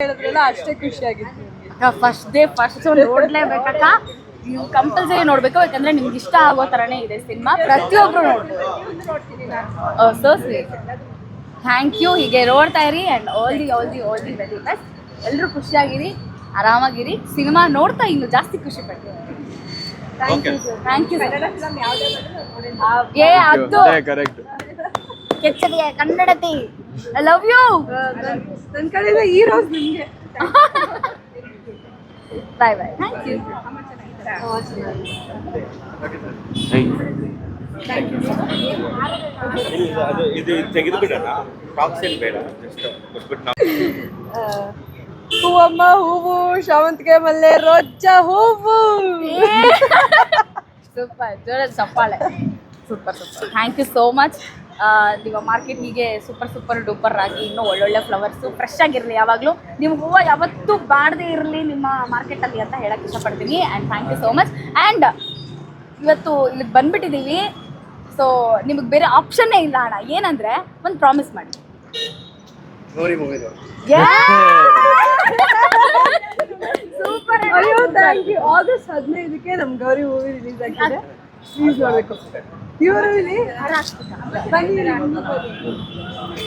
ಹೇಳಿದ್ರಲ್ಲ ಅಷ್ಟೇ ಖುಷಿ ಆಗಿತ್ತು ಫಸ್ಟ್ ಡೇ ಫಸ್ಟ್ ಶೋ ನೋಡ್ಲೇಬೇಕಕ್ಕ? ನೀವು ಕಂಪಲ್ಸರಿ ನೋಡ್ಬೇಕು ಯಾಕಂದ್ರೆ ನಿಮ್ಗೆ ಇಷ್ಟ ಆಗೋ ತರನೇ ಇದೆ ಸಿನಿಮಾ. ಪ್ರತಿಯೊಬ್ರು ನೋಡ್ಬೋದು. ಸೊ ಸ್ವೀಟ್ ಥ್ಯಾಂಕ್ ಯು ಹೀಗೆ ನೋಡ್ತಾ ಇರಿ and all the all the all the very best ಎಲ್ಲರೂ ಖುಷಿಯಾಗಿರಿ ಆರಾಮಾಗಿರಿ. ಸಿನಿಮಾ ನೋಡ್ತಾ ಇನ್ನು ಜಾಸ್ತಿ ಖುಷಿ ಪಡ್ತೀವಿ ಥ್ಯಾಂಕ್ ಯು ಥ್ಯಾಂಕ್ ಯು ಏ ಅದು. ಕನ್ನಡತಿ. ಐ ಲವ್ ಯು ನನ್ನ ಕಡೆಯಿಂದ ಈ ರೋಸ್ ನಿಮಗೆ. ಬಾಯ್ ಬಾಯ್ ಥ್ಯಾಂಕ್ ಯು ಇದು ತೆಗೆದು ಬಿಡೋಣ. ಟಾಕ್ಸ್ ಏನು ಬೇಡ ಜಸ್ಟ್ ಕೊಟ್ಬಿಟ್ಟು ನಾವು. ಹೂವಮ್ಮ ಹೂವು ಶಾವಂತಿಗೆ ಮಲ್ಲೆ ರೋಜ ಹೂವು. ಸೂಪರ್ ಜೋರಲ್ಲಿ ಚಪ್ಪಾಳೆ super super thank you so much ನಿಮ್ಮ ಮಾರ್ಕೆಟ್ ಹೀಗೆ ಸೂಪರ್ ಸೂಪರ್ ಡೂಪರ್ ಆಗಿ ಇನ್ನೂ ಒಳ್ಳೊಳ್ಳೆ ಫ್ಲವರ್ಸು ಫ್ರೆಶ್ ಆಗಿರಲಿ ಯಾವಾಗಲೂ. ನಿಮ್ಮ ಹೂವು ಯಾವತ್ತೂ ಬಾಡದೇ ಇರಲಿ ನಿಮ್ಮ ಮಾರ್ಕೆಟಲ್ಲಿ ಅಂತ ಹೇಳಕ್ಕೆ ಇಷ್ಟಪಡ್ತೀನಿ. And thank you so much and ಇವತ್ತು ಇಲ್ಲಿಗೆ ಬಂದ್ಬಿಟ್ಟಿದ್ದೀವಿ ಸೊ ನಿಮಗೆ ಬೇರೆ ಆಪ್ಷನ್ನೇ ಇಲ್ಲ ಅಣ್ಣ. ಏನಂದರೆ ಒಂದು ಪ್ರಾಮಿಸ್ ಮಾಡಿ. ಸೂಪರ್ ಅಯ್ಯೋ ಥ್ಯಾಂಕ್ ಯು ಆಗಸ್ಟ್ ಹದಿನೈದಕ್ಕೆ ನಮ್ಮ ಗೌರಿ ಮೂವಿ ರಿಲೀಸ್ ಆಗಿದೆ. ಇವರು ಇಲ್ಲಿ